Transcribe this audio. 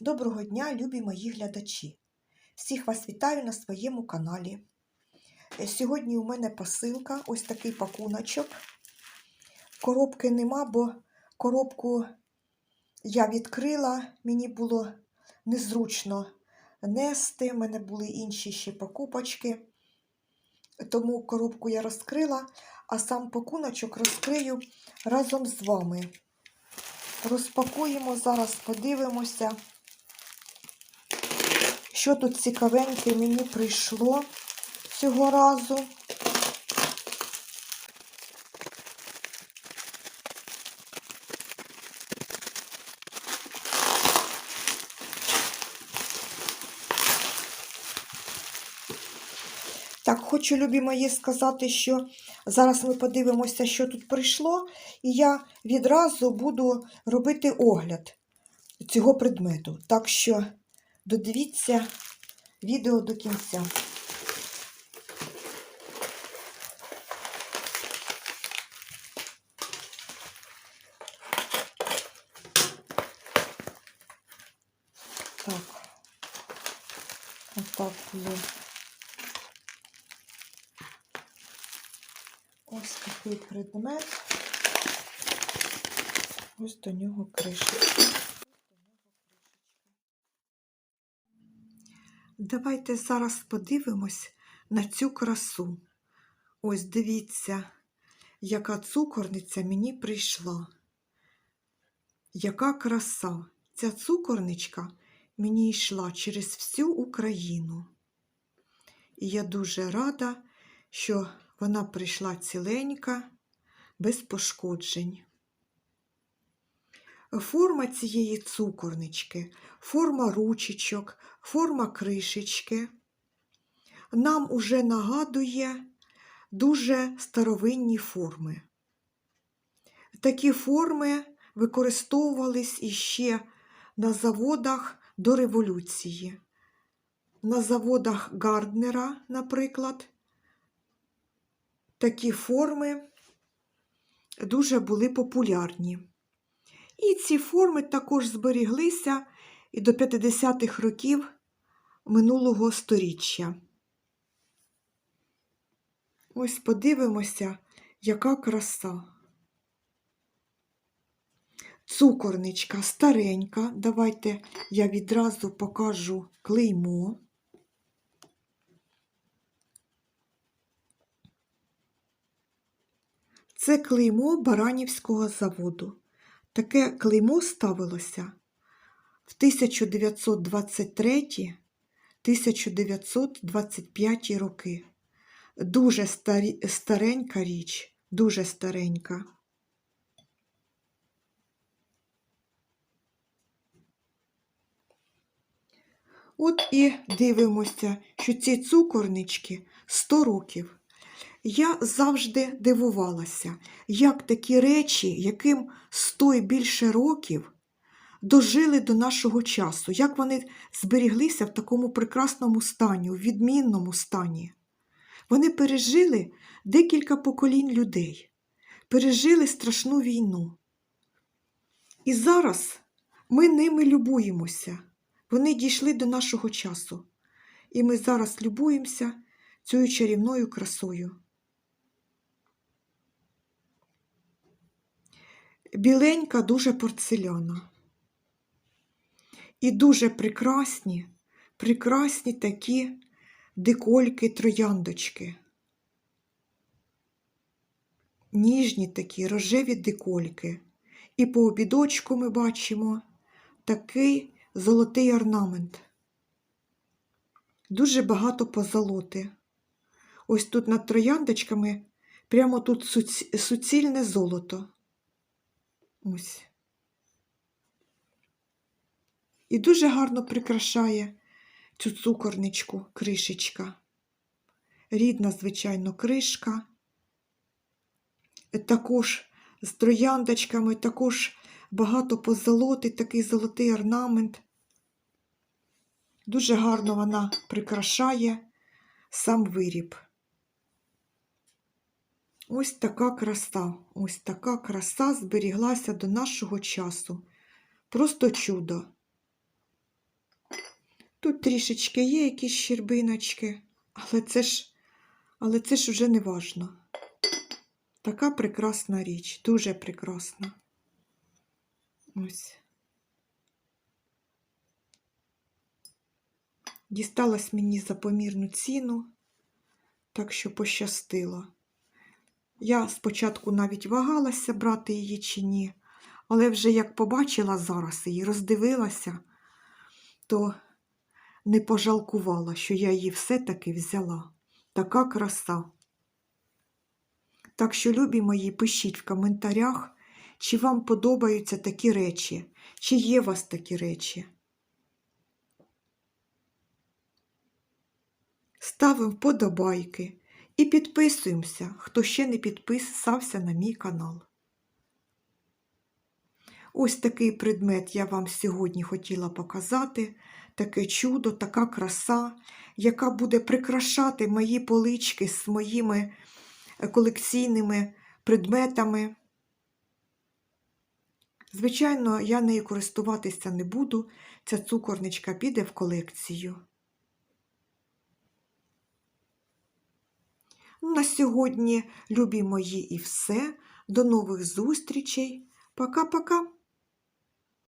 Доброго дня, любі мої глядачі! Всіх вас вітаю на своєму каналі. Е, Сьогодні у мене посилка, ось такий пакуночок. Коробки нема, бо коробку я відкрила, мені було незручно нести, в мене були інші ще покупочки. Тому коробку я розкрила, а сам пакуночок розкрию разом з вами. Розпакуємо зараз, подивимося, що тут цікавеньке мені прийшло цього разу. Так, хочу, любі мої, сказати, що зараз ми подивимося, що тут прийшло, і я відразу буду робити огляд цього предмету. Так що додивіться відео до кінця. Так, отак було. Ось такий предмет. Ось до нього кришечка. Давайте зараз подивимось на цю красу. Ось дивіться, яка цукорниця мені прийшла. Яка краса! Ця цукорничка мені йшла через всю Україну. І я дуже рада, що вона прийшла ціленька, без пошкоджень. Форма цієї цукорнички, форма ручечок, форма кришечки нам уже нагадує дуже старовинні форми. Такі форми використовувались іще на заводах до революції. На заводах Гарднера, наприклад, такі форми дуже були популярні. І ці форми також зберіглися і до 50-х років минулого сторіччя. Ось подивимося, яка краса. Цукорничка старенька. Давайте я відразу покажу клеймо. Це клеймо Баранівського заводу. Таке клеймо ставилося в 1923-1925 роки. Дуже старі, старенька річ, дуже старенька. От і дивимося, що ці цукорнички 100 років. Я завжди дивувалася, як такі речі, яким 100 і більше років, дожили до нашого часу, як вони зберіглися в такому прекрасному стані, у відмінному стані. Вони пережили декілька поколінь людей, пережили страшну війну. І зараз ми ними любуємося. Вони дійшли до нашого часу. І ми зараз любуємося цією чарівною красою. Біленька дуже порцеляна. І дуже прекрасні, прекрасні такі декольки трояндочки. Ніжні такі рожеві декольки. І по обідочку ми бачимо такий золотий орнамент. Дуже багато позолоти. Ось тут над трояндочками прямо тут суцільне золото. Ось. І дуже гарно прикрашає цю цукорничку кришечка. Рідна, звичайно, кришка. Також з трояндочками, також багато позолоти, такий золотий орнамент. Дуже гарно вона прикрашає сам виріб. Ось така краса, ось така краса зберіглася до нашого часу. Просто чудо. Тут трішечки є якісь щербиночки, але це ж, але це ж вже не важно. Така прекрасна річ, дуже прекрасна. Ось. Дісталась мені за помірну ціну, так що пощастило. Я спочатку навіть вагалася брати її чи ні, але вже як побачила зараз її, роздивилася, то не пожалкувала, що я її все-таки взяла. Така краса. Так що, любі мої, пишіть в коментарях, чи вам подобаються такі речі, чи є у вас такі речі. Ставимо вподобайки і підписуємося, хто ще не підписався на мій канал. Ось такий предмет я вам сьогодні хотіла показати. Таке чудо, така краса, яка буде прикрашати мої полички з моїми е, колекційними предметами. Звичайно, я нею користуватися не буду. Ця цукорничка піде в колекцію. На сьогодні, любі мої, і все. До нових зустрічей. Пока-пока.